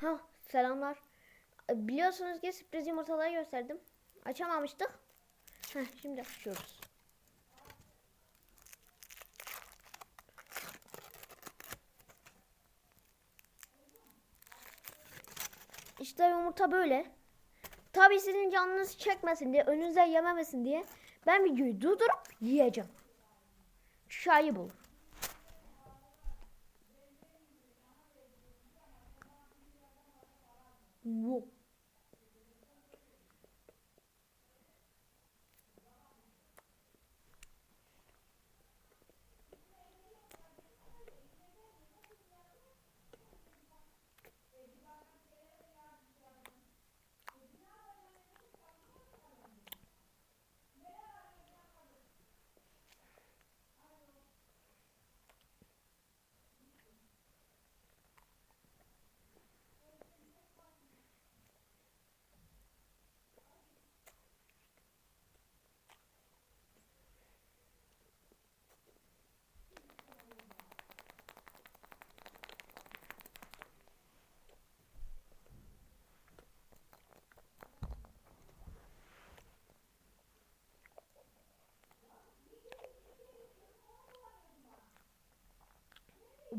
Ha selamlar. E, Biliyorsunuz ki sürpriz yumurtaları gösterdim. Açamamıştık. Heh, şimdi açıyoruz. İşte yumurta böyle. Tabii sizin canınız çekmesin diye, önünüze yememesin diye ben videoyu durdurup yiyeceğim. Şayip olur. Yok.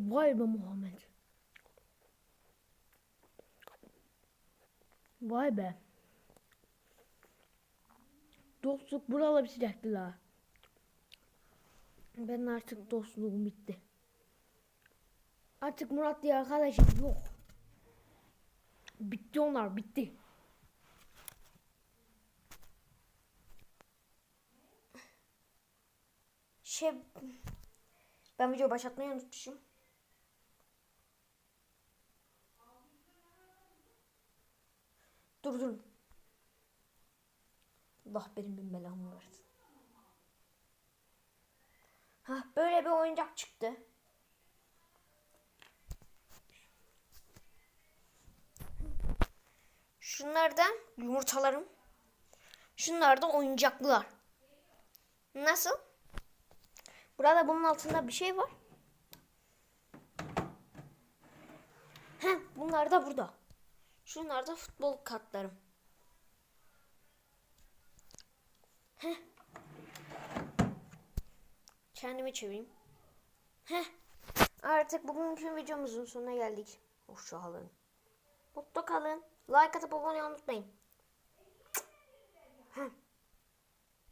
Vay be Muhammed. Vay be. Dostluk buralı bir sıcaktı la. Ben artık dostluğum bitti. Artık Murat diye arkadaşım yok. Bitti onlar bitti. Şey ben video başlatmayı unutmuşum. Dur dur. Allah benim bin belamı versin. Hah böyle bir oyuncak çıktı. Şunlar da yumurtalarım. Şunlar da oyuncaklar. Nasıl? Burada bunun altında bir şey var. Heh, bunlar da burada. Şunlar da futbol kartlarım. Heh. Kendimi çevireyim. Heh. Artık bugünkü videomuzun sonuna geldik. Oh, Hoşça kalın. Mutlu kalın. Like atıp abone olmayı unutmayın. Heh.